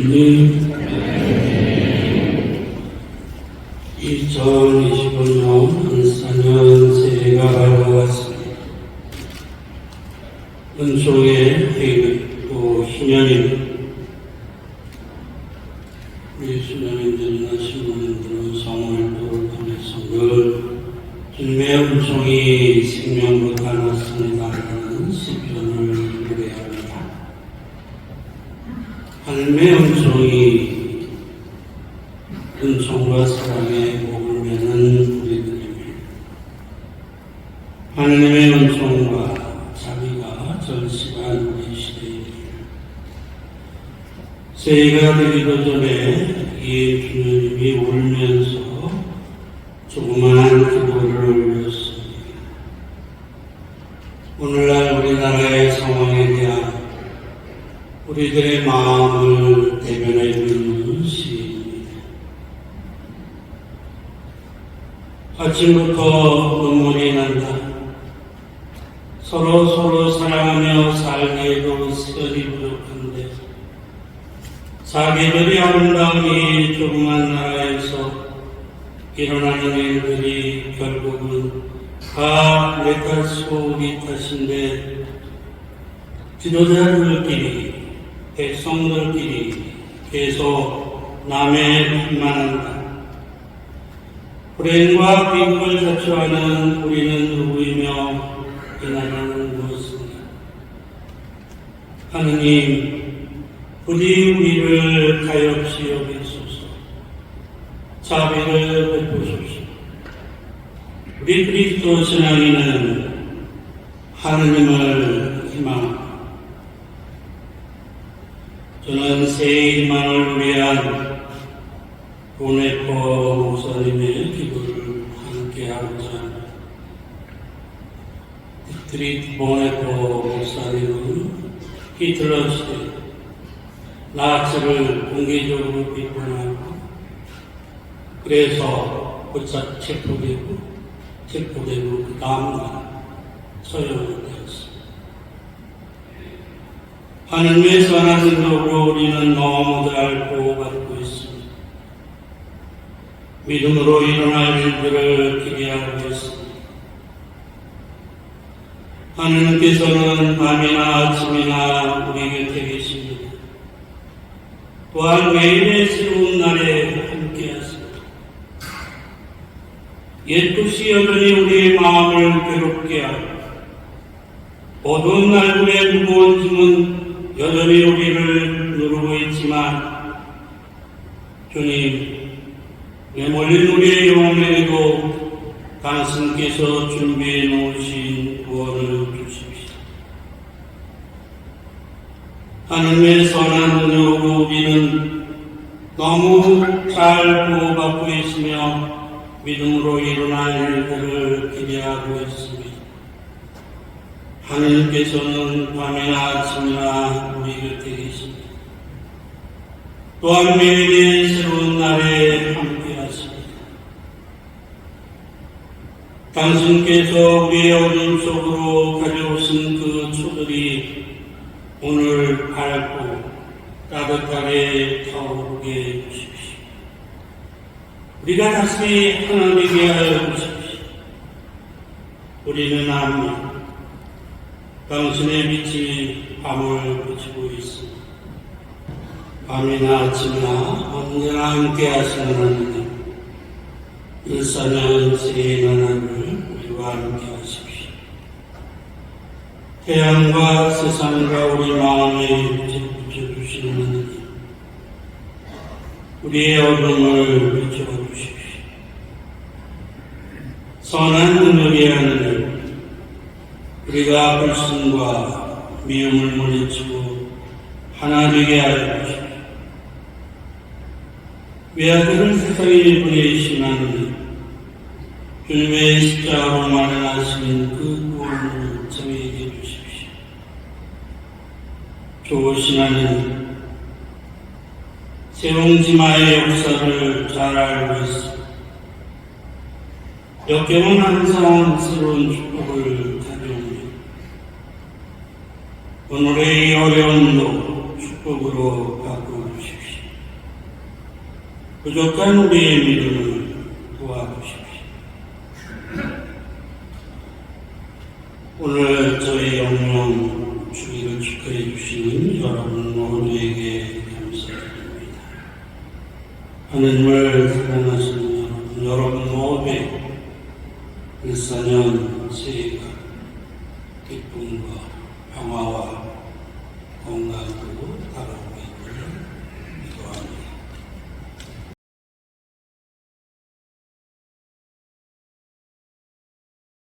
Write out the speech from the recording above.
주님 2025년 은사년 새해가 밝아왔습니다. 은총의 해또 희년입니다. 우리 수녀님들이나 신부님들은 성월도를 통해서 늘 주님의 은총이 생명보다 낫습니다 라는 시편을 노래합니다. 하나님의 은총이 은총과 사랑의 목을 매는 우리들입니다. 하나님의 은총과 자비가 절실한 우리 시대입니다. 새해가 되기도 전에 이 주님이 울면서 조그마한 기도를 올렸습니다. 오늘날 우리나라의 상황에 대한 우리들의 마음을 대변해 주는 시입니다. 아침부터 눈물이 난다. 서로 서로 사랑하며 살기에도 시간이 부족한데 자기들이 아름다운 이 조그만 나라에서 일어나는 일들이 결국은 다 내 탓이고 탓인데 지도자들끼리 백성들끼리 계속 남의 핍만한다. 불행과 빈곤을 자초하는 우리는 누구이며 이 나라는 무엇인가? 하느님, 부디 우리를 가엾이 여기소서. 자비를 베푸소서. 우리 그리스도 신앙인은 하느님을 희망합니다. 저는 새 희망을 위한 보네포 목사님의 기도를 함께하고자 합니다. 디트리 보네포 목사님은 히틀러 시대 나치를 공개적으로 비판하고 그래서 곧장 체포되고 체포되고 그 다음날 처형이 되었습니다. 하나님의 선한 인도로 우리는 너무 잘 보호받고 있습니다. 믿음으로 일어날 일들을 기대하고 있습니다. 하나님께서는 밤이나 아침이나 우리 곁에 계십니다. 또한 매일의 새로운 날에 함께 하십니다. 옛 것이 여전히 우리의 마음을 괴롭게 하고 어두운 날들의 무거운 짐은 여전히 우리를 누르고 있지만 주님 내 몰린 우리의 영혼에게도 당신께서 준비해 놓으신 구원을 주십시오. 하나님의 선한 은혜로 우리는 너무 잘 보호받고 있으며 믿음으로 일어날 일들을 기대하고 있습니다. 하나님께서는 밤이나 아침이나 우리 곁에 계십니다. 또한 매일의 새로운 날에 함께 하십니다. 당신께서 우리의 어둠 속으로 가져오신 그 초들이 오늘 밝고 따뜻하게 타오르게 해주십시오. 우리가 다시 하나님에게 하여 주십시오. 우리는 압니다. 당신의 빛이 밤을 비추고 있습니다. 밤이나 아침이나 언제나 함께 하시는 하나님, 일사년 새해 나날을 우리와 함께 하십시오. 태양과 세상과 우리 마음에 비춰주시는 하나님, 우리의 어둠을 비춰주십시오. 선한 눈으리 하나님, 우리가 불순과 미움을 물리치고 하나 되게 하여 주십시오. 외아들을 세상에 보내신 하나님, 주님의 십자가로 마련하신 그 구원을 저희에게 주십시오. 좋으신 하나님, 세롱지마의 역사를 잘 알고 있습니다. 역경은 항상 새로운 축복을 가져옵니다. 오늘의 로 축복으로 바꾸어 주십시오. 부족한 우리의 믿음을 도와주십시오. 오늘 저희 영영 주기를 축하해 주시는 여러분 모두에게 감사드립니다. 하느님을 사랑하시는 여러분, 여러분 모두의 일사년 새해가 기쁨과 평화와